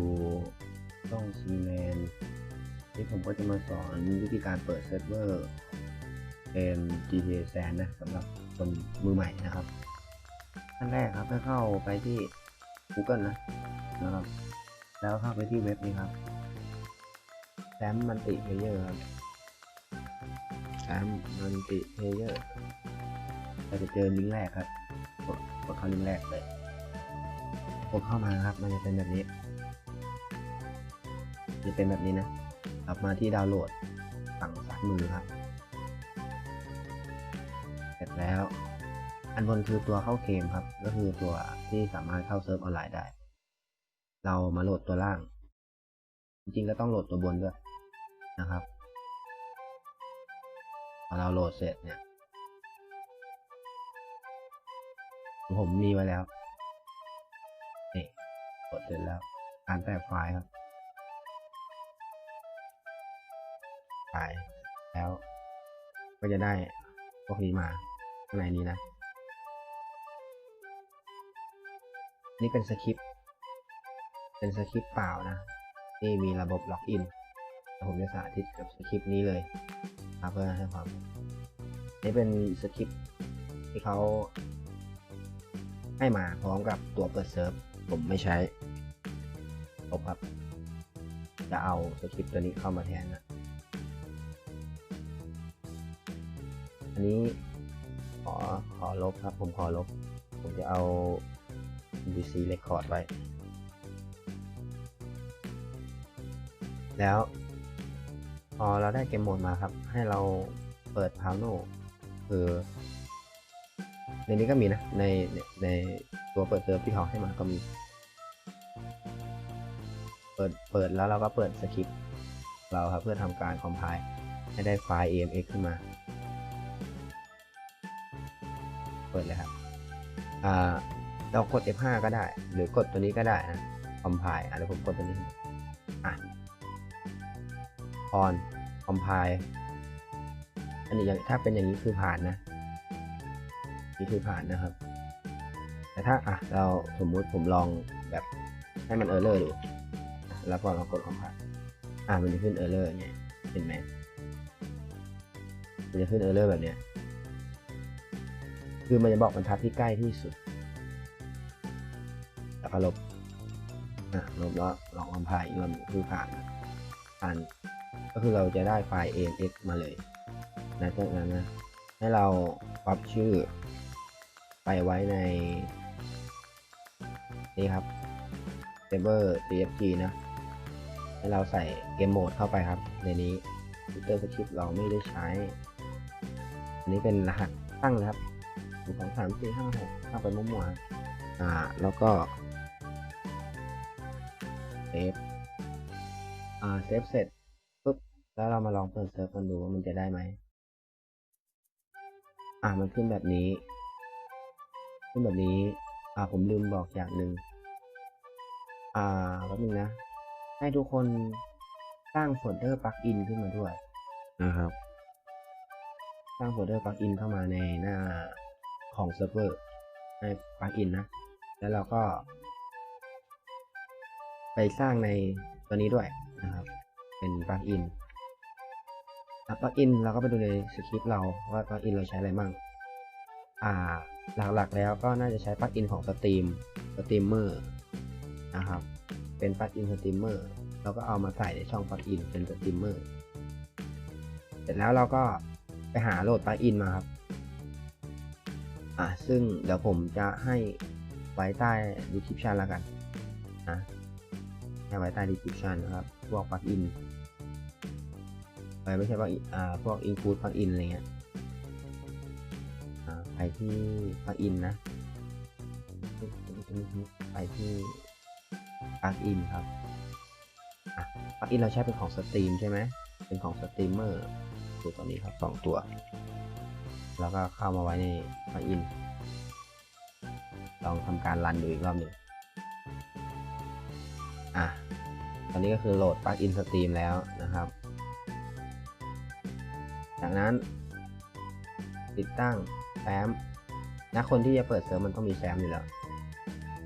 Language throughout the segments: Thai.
ดูช่องซีแมนที่ผมก็จะมาสอนวิธีการเปิดเซิร์ฟเวอร์เกม GTA San นะสำหรับคนมือใหม่นะครับขั้นแรกครับให้เข้าไปที่ Google นะนะครับ แล้วเข้าไปที่เว็บนี้ครับแซมมันติเพเยอร์ครับแซมมันติเพเยอร์เราจะเจอลิงก์แรกครับกดเข้าลิงก์แรกเลยกดเข้ามาครับ มันจะเป็นแบบนี้ จะเป็นแบบนี้นะกลับมาที่ดาวน์โหลดฝั่งซ้ายมือครับ เสร็จแล้ว อันบนคือตัวเข้าเกมครับ ก็คือตัวที่สามารถเข้าเซิร์ฟออนไลน์ได้ เรามาโหลดตัวล่าง จริงๆก็ต้องโหลดตัวบนด้วยนะครับพอเราโหลดเสร็จเนี่ยผมมีไว้แล้วนี่โหลดเสร็จแล้ว การแตกไฟล์ครับ ไปแล้ว ก็จะได้พวกนี้มาข้างในนี้นะ นี่เป็นสคริปต์เป็นสคริปต์เปล่านะนี่มีระบบล็อกอินผมจะสาธิตกับสคริปต์นี้เลยครับเพื่อให้ความนี่เป็นสคริปต์ที่เขาให้มาพร้อมกับตัวเปิดเซิร์ฟผมไม่ใช้ลบครับ จะเอาสคริปต์ตัวนี้เข้ามาแทนนะ อันนี้ขอขอลบครับ ผมขอลบ ผมจะเอา NPC record ไว้ แล้วพอเราได้เกมโหมดมาครับ ให้เราเปิดพาวโนคือในนี้ก็มีนะ ในในตัวเปิดเซิร์ฟที่เขาให้มาก็มี เปิดเปิดแล้วเราก็เปิดสคริปต์เราครับเพื่อทำการคอมไพล์ให้ได้ไฟล์ AMX ขึ้นมา เปิดเลยครับเรากด F5 ก็ได้ หรือกดตัวนี้ก็ได้นะคอมไพล์อะเดี๋ยวผมกดตัวนี้อะ on คอมไพล์อันนี้อย่างถ้าเป็นอย่างนี้คือผ่านนะนี่คือผ่านนะครับ แต่ถ้าอะเราสมมุติผมลองแบบให้มันเออร์เลอร์ดู แล้วก็ลองกดคอมไพล์อะมันจะขึ้นเออร์เลอร์เนี่ยเห็นไหมมันจะขึ้นเออร์เลอร์แบบเนี้ย คือมันจะบอกบรรทัดที่ใกล้ที่สุด แล้วก็ลบอะลบแล้วลองคอมไพล์อีกรอบหนึ่งคือผ่านผ่าน ก็คือเราจะได้ไฟล์ AMX มาเลยนะจากนั้นนะ ให้เราปรับชื่อ ไปไว้ใน นี่ครับ server CFG นะ ให้เราใส่เกมโหมดเข้าไปครับ ในนี้ Twitter Script เราไม่ได้ใช้ อันนี้เป็นรหัสตั้งนะครับ งสองสามสี่ห้าหกเข้าไปมั่วๆอ่า แล้วก็เซฟอ่าเซฟเสร็จปุ๊บแล้วเรามาลองเปิดเซิร์ฟกันดูว่ามันจะได้ไหมอ่ามันขึ้นแบบนี้ ขึ้นแบบนี้ อ่าผมลืมบอกอย่างหนึ่งอ่าแป๊บนึงนะ ให้ทุกคนสร้างโฟลเดอร์ปลั๊กอินขึ้นมาด้วยนะครับ สร้างโฟลเดอร์ปลั๊กอินเข้ามาในหน้า ของเซิร์ฟเวอร์ในปลั๊กอินนะ แล้วเราก็ ไปสร้างในตัวนี้ด้วยนะครับ เป็นปลั๊กอินปลั๊กอินเราก็ไปดูในสคริปต์เราว่าปลั๊กอินเราใช้อะไรบ้างอ่าหลักๆแล้วก็น่าจะใช้ปลั๊กอินของสตรีมสตรีมเมอร์นะครับ เป็นปลั๊กอินสตรีมเมอร์เราก็เอามาใส่ในช่องปลั๊กอินเป็นสตรีมเมอร์เสร็จแล้วเราก็ไปหาโหลดปลั๊กอินมาครับ อ่าซึ่งเดี๋ยวผมจะให้ไว้ใต้ description แล้วกันนะให้ไว้ใต้ description นะครับ พวกปลั๊กอินไปไม่ใช่ว่าอ่าพวก include ปลั๊กอินอะไรเงี้ยไปที่ปลั๊กอินนะไปที่ปลั๊กอินครับปลั๊กอินเราใช้เป็นของสตรีมใช่ไหม เป็นของสตรีมเมอร์คือตัวนี้ครับสองตัว แล้วก็เข้ามาไว้ในปลั๊กอิน ลองทำการรันดูอีกรอบหนึ่งอะ ตอนนี้ก็คือโหลดปลั๊กอินสตรีมแล้วนะครับ จากนั้น ติดตั้งแฟ้มนะคนที่จะเปิดเซิร์ฟมันต้องมีแฟ้มอยู่แล้ว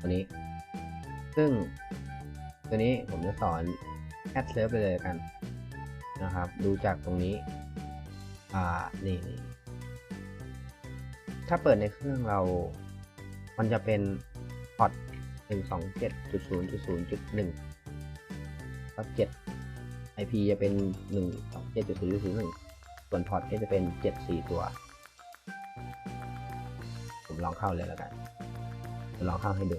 ตัวนี้ ซึ่งตัวนี้ผมจะสอนแอดเซิร์ฟไปเลยกันนะครับ ดูจากตรงนี้ อ่า นี่นี่ ถ้าเปิดในเครื่องเรา มันจะเป็นพอร์ตหนึ่งสองเจ็ดจุดศูนย์จุดศูนย์จุดหนึ่งก็เจ็ด IP จะเป็นหนึ่งสองเจ็ดจุดศูนย์จุดศูนย์หนึ่งส่วนพอร์ตก็จะเป็นเจ็ดสี่ตัว ผมลองเข้าเลยแล้วกันจะลองเข้าให้ดู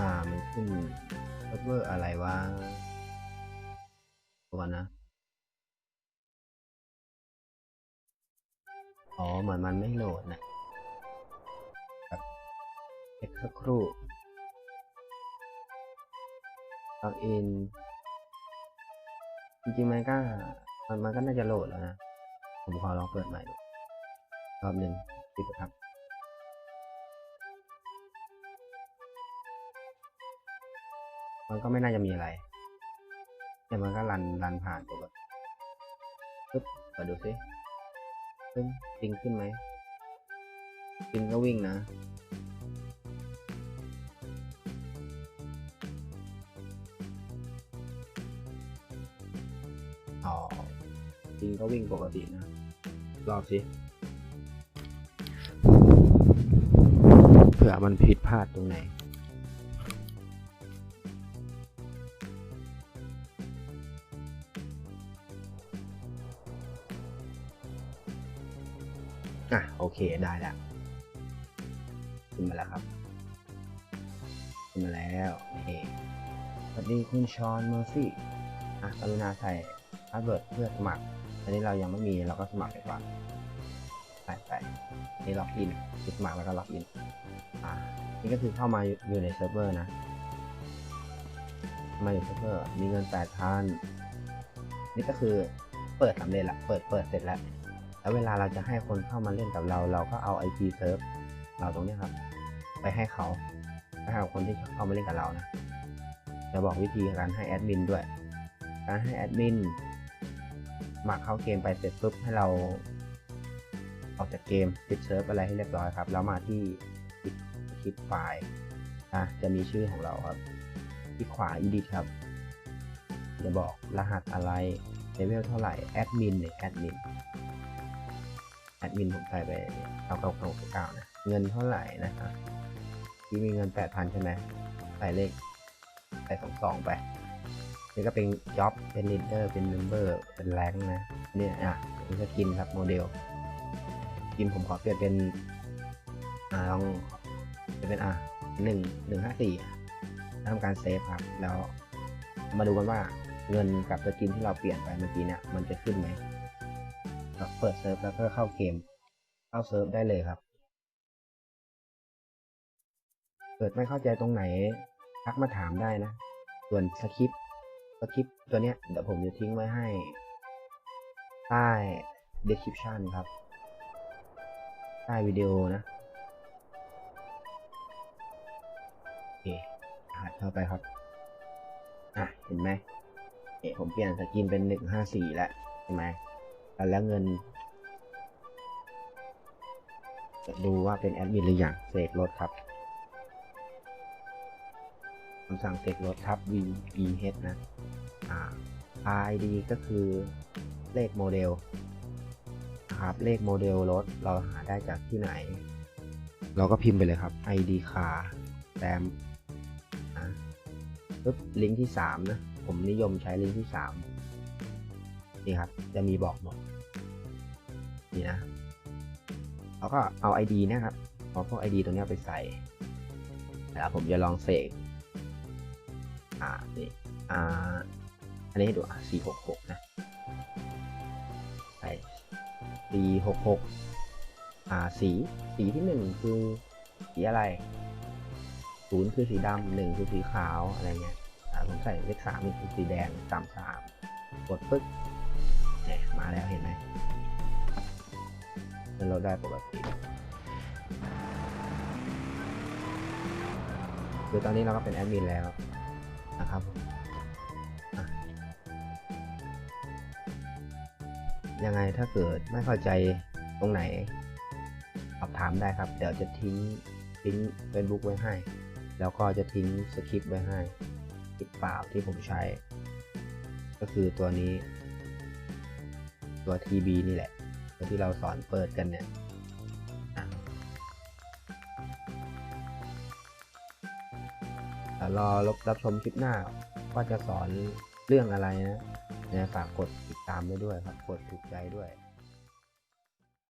อ่ามันขึ้นเซิร์ฟเวอร์อะไรวะตัวนะ อ๋อ เหมือนมันไม่โหลดนะแบบเอ็กสักครู่ล็อกอิน จริงๆมันก็มันมันก็น่าจะโหลดแล้วนะ ผมขอลองเปิดใหม่ดูรอบหนึ่งปิดครับ มันก็ไม่น่าจะมีอะไรแต่มันก็รันรันผ่านปกติปึ๊บเปิดดูสิขึ้นปิงขึ้นไหมปิงก็วิ่งนะอ๋อปิงก็วิ่งปกตินะ รอบสิเผื่อมันผิดพลาดตรงไหน อะโอเคได้แล้วขึ้นมาแล้วครับขึ้นมาแล้วนี่สวัสดีคุณชอนเมอร์ซี่อะกรุณาใส่พาสเวิร์ดเพื่อสมัครอันนี้เรายังไม่มีเราก็สมัครไปก่อนใส่ไปนี่ล็อกอินสมัครแล้วก็ล็อกอินอะนี่ก็คือเข้ามาอยู่ในเซิร์ฟเวอร์นะมาอยู่เซิร์ฟเวอร์มีเงินแปดพันนี่ก็คือเปิดสำเร็จละเปิดเปิดเสร็จแล้ว แล้วเวลาเราจะให้คนเข้ามาเล่นกับเรา เราก็เอา IP เซิร์ฟเราตรงนี้ครับ ไปให้เขาไปให้คนที่เข้ามาเล่นกับเรานะ จะบอกวิธีการให้แอดมินด้วย การให้แอดมินมัครเข้าเกมไปเสร็จปุ๊บให้เราออกจากเกมปิดเซิร์ฟอะไรให้เรียบร้อยครับแล้วมาที่คลิปไฟล์นะจะมีชื่อของเราครับที่ขวา edit ครับจะบอกรหัสอะไรเลเวลเท่าไหร่แอดมินเนี่ยแอดมิน แอดมินผมใส่ไปเก้าเก้าเก้าเก้านะเงินเท่าไหร่นะครับที่มีเงินแปดพันใช่ไหมใส่เลขใส่สองสองไปนี่ก็เป็นจ็อบเป็นลีดเดอร์เป็นเมมเบอร์เป็นแรงค์นะเนี่ยอะนี่ก็กินครับโมเดล กินผมขอเปลี่ยนเป็นอ่าลองเปลี่ยนเป็นอะหนึ่งหนึ่งห้าสี่ทำการเซฟครับ แล้วมาดูกันว่าเงินกับสกินที่เราเปลี่ยนไปเมื่อกี้เนี่ยมันจะขึ้นไหม ครับ เปิดเซิร์ฟแล้วก็เข้าเกม เข้าเซิร์ฟได้เลยครับ เกิดไม่เข้าใจตรงไหนทักมาถามได้นะ ส่วนสคริปต์สคริปต์ตัวเนี้ยเดี๋ยวผมจะทิ้งไว้ให้ ใต้ description ครับ ใต้วิดีโอนะโอเคอัดเข้าไปครับ อะ เห็นไหมเอ๋ผมเปลี่ยนสกินเป็นหนึ่งห้าสี่แล้วใช่ไหม แล้วเงินจะดูว่าเป็นแอดมินหรือยังเสกรถครับคำสั่งเสกรถครับ V E H นะ อ่า ID ก็คือเลขโมเดลนะครับเลขโมเดลรถเราหาได้จากที่ไหน เราก็พิมพ์ไปเลยครับ ID คาแตมนะปึ๊บลิงก์ที่ 3 นะ ผมนิยมใช้ลิงก์ที่ 3 นี่ครับ จะมีบอกหมดนี่นะเราก็เอา ID นะครับเอาพวก ID ตรงนี้ไปใส่แล้วผมจะลองเสกอ่านี่อ่าอันนี้ให้ดูอะสี่หกหกนะใส่สี่หกหกอ่าสีสีที่หนึ่งคือสีอะไรศูนย์คือสีดำหนึ่งคือสีขาวอะไรเงี้ยอ่าผมใส่เลขสามนี่คือสีแดงสามสามกดปึ๊ก เนี่ยมาแล้วเห็นไหมเป็นรถได้ปกติคือตอนนี้เราก็เป็นแอดมินแล้วนะครับยังไงถ้าเกิดไม่เข้าใจตรงไหนสอบถามได้ครับ เดี๋ยวจะทิ้งทิ้ง Facebook ไว้ให้ แล้วก็จะทิ้งสคริปต์ไว้ให้คลิปเปล่าที่ผมใช้ ก็คือตัวนี้ ตัว TB นี่แหละตัวที่เราสอนเปิดกันเนี่ยแต่รอรับรับชมคลิปหน้าว่าจะสอนเรื่องอะไรนะเนี่ยฝากกดติดตามไว้ด้วยครับ กดถูกใจด้วย